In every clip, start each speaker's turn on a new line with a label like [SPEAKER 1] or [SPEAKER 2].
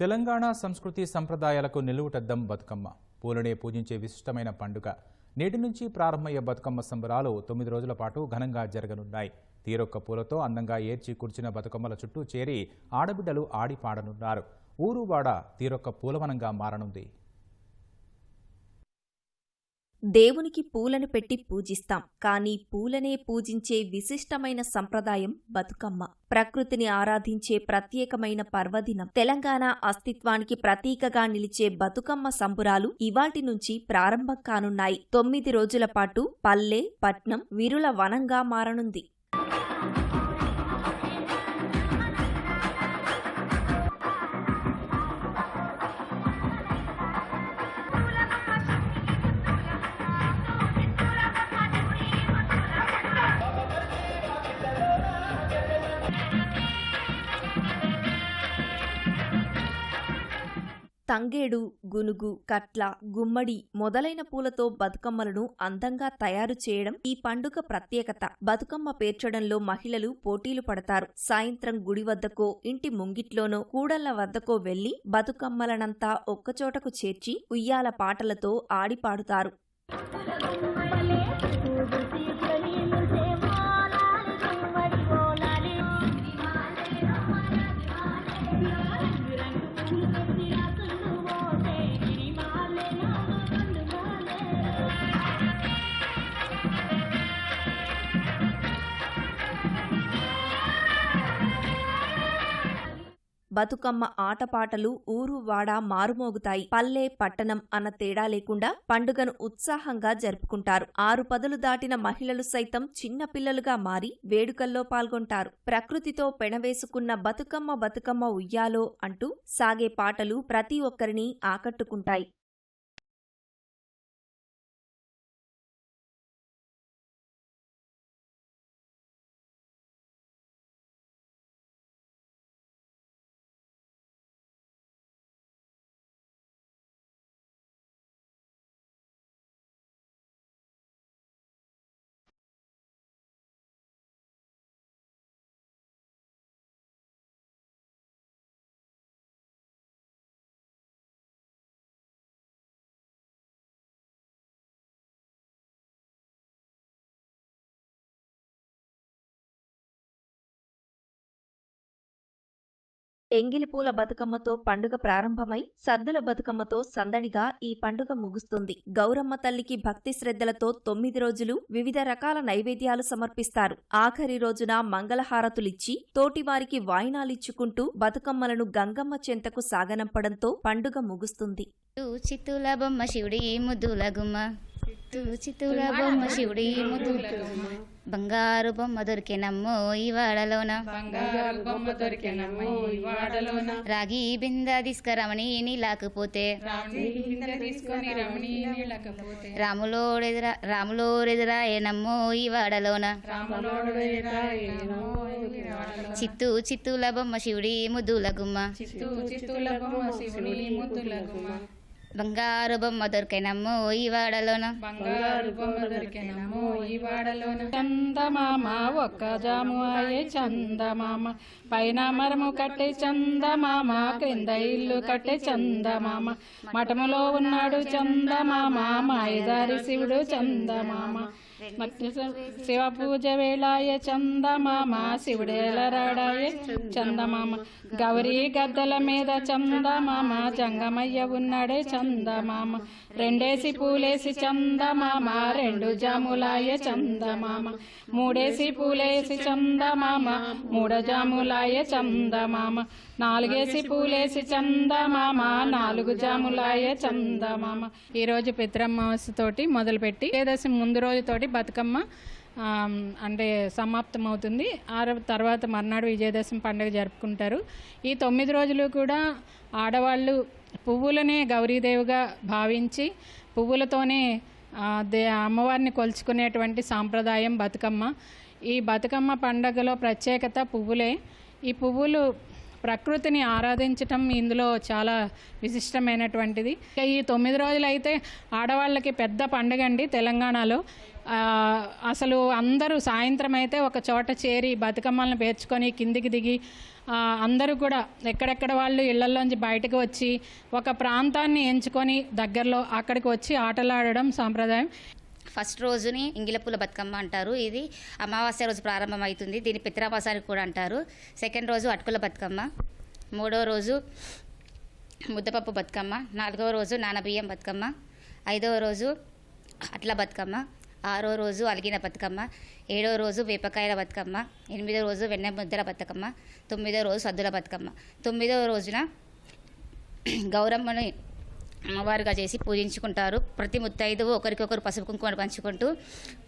[SPEAKER 1] తెలంగాణ సంస్కృతి సంప్రదాయాలకు నిలువుటద్దం బతుకమ్మ. పూలనే పూజించే విశిష్టమైన పండుగ. నేటి నుంచి ప్రారంభమయ్యే బతుకమ్మ సంబరాలు తొమ్మిది రోజుల పాటు ఘనంగా జరగనున్నాయి. తీరొక్క పూలతో అందంగా ఏర్చి కూర్చిన బతుకమ్మల చుట్టూ చేరి ఆడబిడ్డలు ఆడి పాడనున్నారు. ఊరువాడ తీరొక్క పూలవనంగా మారనుంది.
[SPEAKER 2] దేవునికి పూలను పెట్టి పూజిస్తాం. కానీ పూలనే పూజించే విశిష్టమైన సంప్రదాయం బతుకమ్మ. ప్రకృతిని ఆరాధించే ప్రత్యేకమైన పర్వదినం. తెలంగాణ అస్తిత్వానికి ప్రతీకగా నిలిచే బతుకమ్మ సంబురాలు ఇవాటి నుంచి ప్రారంభం కానున్నాయి. తొమ్మిది రోజుల పాటు పల్లె పట్నం విరుల వనంగా మారనుంది. తంగేడు గునుగు కట్ల గుమ్మడి మొదలైన పూలతో బతుకమ్మలను అందంగా తయారు చేయడం ఈ పండుగ ప్రత్యేకత. బతుకమ్మ పేర్చడంలో మహిళలు పోటీలు పడతారు. సాయంత్రం గుడి వద్దకో ఇంటి ముంగిట్లోనో కూడళ్ళ వద్దకో వెళ్ళి బతుకమ్మలనంతా ఒక్కచోటకు చేర్చి ఉయ్యాల పాటలతో ఆడిపాడుతారు. బతుకమ్మ ఆటపాటలు ఊరు వాడ మారుమోగుతాయి. పల్లె పట్టణం అన్న తేడా లేకుండా పండుగను ఉత్సాహంగా జరుపుకుంటారు. ఆరు పదులు దాటిన మహిళలు సైతం చిన్న పిల్లలుగా మారి వేడుకల్లో పాల్గొంటారు. ప్రకృతితో పెనవేసుకున్న బతుకమ్మ బతుకమ్మ ఉయ్యాలో అంటూ సాగే పాటలు ప్రతి ఒక్కరిని ఆకట్టుకుంటాయి. ఎంగిలిపూల బతుకమ్మతో పండుగ ప్రారంభమై సద్దుల బతుకమ్మతో సందడిగా ఈ పండుగ ముగుస్తుంది. గౌరమ్మ తల్లికి భక్తి శ్రద్ధలతో తొమ్మిది రోజులు వివిధ రకాల నైవేద్యాలు సమర్పిస్తారు. ఆఖరి రోజున మంగళహారతులిచ్చి తోటివారికి వాయినాలిచ్చుకుంటూ బతుకమ్మలను గంగమ్మ చెంతకు సాగనంపడంతో పండుగ ముగుస్తుంది.
[SPEAKER 3] చిత్తుల బొమ్మ శివుడి ముద్దుల గుమ్మ. చిత్తుల బొమ్మ శివుడి ముద్దుల బంగారు బొమ్మ దొరికెనమ్మో ఈ వాడలోన?
[SPEAKER 4] బంగారు బొమ్మ దొరికెనమ్మో ఈ వాడలోన?
[SPEAKER 3] రాగి బింద తీసుకురమణి నీలాకపోతే
[SPEAKER 4] తీసుకొని రమణి నీళ్ళకపోతే?
[SPEAKER 3] రాములోడెదురా రాములోడెదురాయనమ్మో ఈ వాడలోన?
[SPEAKER 4] ఈ.
[SPEAKER 3] చిత్తు చిత్తుల బొమ్మ శివుడి ముద్దుల గుమ్మ.
[SPEAKER 4] చిత్తూ చిత్తుల బొమ్మ శివుని ముద్దుల గుమ్మ.
[SPEAKER 3] బంగారు బొమ్మ దొరికెనమ్మో ఈ వాడలోన.
[SPEAKER 4] బంగారు బొమ్మ దొరికెనమ్మో ఈ వాడలోన. చందమామ ఒక్క జాము అయ్యే చందమామ. పైన మరము కట్టే చందమామ క్రింద ఇల్లు కట్టే చందమామ. మఠములో ఉన్నాడు చందమామ మాయదారి శివుడు చందమామ. శివ పూజ వేళాయ చందమామ శివుడేలరాడాయ చందమామ గౌరీ గద్దల మీద చందమామ జంగమయ్య ఉన్నాడే చందమామ రెండేసి పూలేసి చందమామ రెండు జాములాయ చందమామ మూడేసి పూలేసి చందమామ మూడ జాములాయ చందమామ నాలుగేసి పూలేసి చందమామ నాలుగు జాములాయ చందమామ. ఈ రోజు పిత్రమాస తోటి మొదలుపెట్టి ఏదశి ముందు రోజు తోటి బతుకమ్మ అంటే సమాప్తం అవుతుంది ఆ తర్వాత మర్నాడు విజయదశమి పండుగ జరుపుకుంటారు. ఈ తొమ్మిది రోజులు కూడా ఆడవాళ్ళు పువ్వులనే గౌరీదేవిగా భావించి పువ్వులతోనే దే అమ్మవారిని కొలుచుకునేటువంటి సాంప్రదాయం బతుకమ్మ. ఈ బతుకమ్మ పండుగలో ప్రత్యేకత పువ్వులే. ఈ పువ్వులు ప్రకృతిని ఆరాధించటం ఇందులో చాలా విశిష్టమైనటువంటిది. ఇక ఈ తొమ్మిది రోజులు అయితే ఆడవాళ్ళకి పెద్ద పండుగ అండి తెలంగాణలో. అసలు అందరూ సాయంత్రం అయితే ఒక చోట చేరి బతుకమ్మలను పేర్చుకొని కిందికి దిగి అందరూ కూడా ఎక్కడెక్కడ వాళ్ళు ఇళ్ళలోంచి బయటకు వచ్చి ఒక ప్రాంతాన్ని ఎంచుకొని దగ్గరలో అక్కడికి వచ్చి ఆటలాడడం సాంప్రదాయం.
[SPEAKER 3] ఫస్ట్ రోజుని ఇంగిలపూల బతుకమ్మ అంటారు ఇది. అమావాస్య రోజు ప్రారంభమవుతుంది. దీన్ని పిత్రావాసానికి కూడా అంటారు. సెకండ్ రోజు అటుకుల బతుకమ్మ. మూడో రోజు ముద్దపప్పు బతుకమ్మ. నాలుగవ రోజు నానబియ్యం బతుకమ్మ. ఐదవ రోజు అట్ల బతుకమ్మ. ఆరో రోజు అలిగిన బతుకమ్మ ఏడో రోజు వేపకాయల బతుకమ్మ ఎనిమిదో రోజు వెన్న ముద్దల బతుకమ్మ తొమ్మిదో రోజు సద్దుల బతుకమ్మ. తొమ్మిదవ రోజున గౌరమ్మని అమ్మవారుగా చేసి పూజించుకుంటారు. ప్రతి ముత్తైదువు ఒకరికొకరు పసుపు కుంకుమను పంచుకుంటూ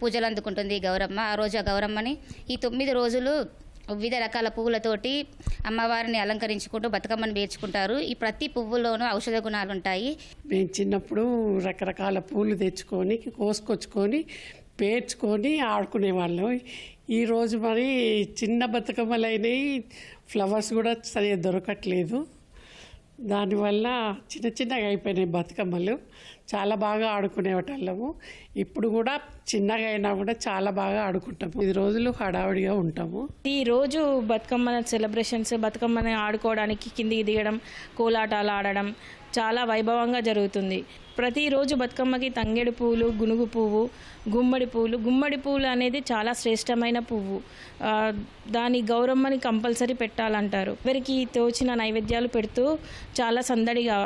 [SPEAKER 3] పూజలు అందుకుంటుంది గౌరమ్మ. ఆ రోజు ఆ గౌరమ్మని ఈ తొమ్మిది రోజులు వివిధ రకాల పువ్వులతోటి అమ్మవారిని అలంకరించుకుంటూ బతుకమ్మను పేర్చుకుంటారు. ఈ ప్రతి పువ్వులోనూ ఔషధ గుణాలు ఉంటాయి
[SPEAKER 5] మేము చిన్నప్పుడు రకరకాల పూలు తెచ్చుకొని కోసుకొచ్చుకొని పేర్చుకొని ఆడుకునేవాళ్ళం. ఈరోజు మరి చిన్న బతుకమ్మలైనవి ఫ్లవర్స్ కూడా సరిగ్గా దొరకట్లేదు. దానివల్ల చిన్న చిన్నగా అయిపోయినాయి బతుకమ్మలు. చాలా బాగా ఆడుకునేవాళ్ళము ఇప్పుడు కూడా చిన్నగా అయినా కూడా చాలా బాగా ఆడుకుంటాము. ఇది రోజులు హడావిడిగా ఉంటాము.
[SPEAKER 6] ఈ రోజు బతుకమ్మ సెలబ్రేషన్స్ బతుకమ్మని ఆడుకోవడానికి కిందికి దిగడం కోలాటాలు ఆడడం చాలా వైభవంగా జరుగుతుంది. ప్రతిరోజు బతుకమ్మకి తంగేడు పువ్వులు గునుగు పువ్వు గుమ్మడి పువ్వులు. గుమ్మడి పువ్వులు అనేది చాలా శ్రేష్టమైన పువ్వు. దాని గౌరమ్మని కంపల్సరీ పెట్టాలంటారు. ఎవరికి తోచిన నైవేద్యాలు పెడుతూ చాలా సందడిగా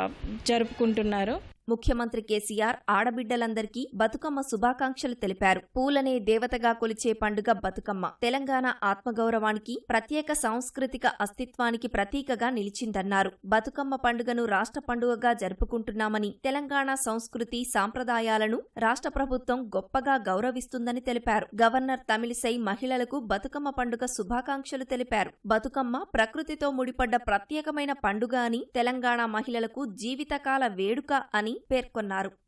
[SPEAKER 6] జరుపుకుంటున్నారు.
[SPEAKER 2] ముఖ్యమంత్రి కేసీఆర్ ఆడబిడ్డలందరికీ బతుకమ్మ శుభాకాంక్షలు తెలిపారు. పూలనే దేవతగా కొలిచే పండుగ బతుకమ్మ. తెలంగాణ ఆత్మగౌరవానికి ప్రత్యేక సాంస్కృతిక అస్తిత్వానికి ప్రతీకగా నిలిచిందన్నారు. బతుకమ్మ పండుగను రాష్ట్ర పండుగగా జరుపుకుంటున్నామని తెలంగాణ సంస్కృతి సాంప్రదాయాలను రాష్ట్ర ప్రభుత్వం గొప్పగా గౌరవిస్తుందని తెలిపారు. గవర్నర్ తమిళిసై మహిళలకు బతుకమ్మ పండుగ శుభాకాంక్షలు తెలిపారు. బతుకమ్మ ప్రకృతితో ముడిపడ్డ ప్రత్యేకమైన పండుగ అని తెలంగాణ మహిళలకు జీవితకాల వేడుక అని పేర్కొన్నారు.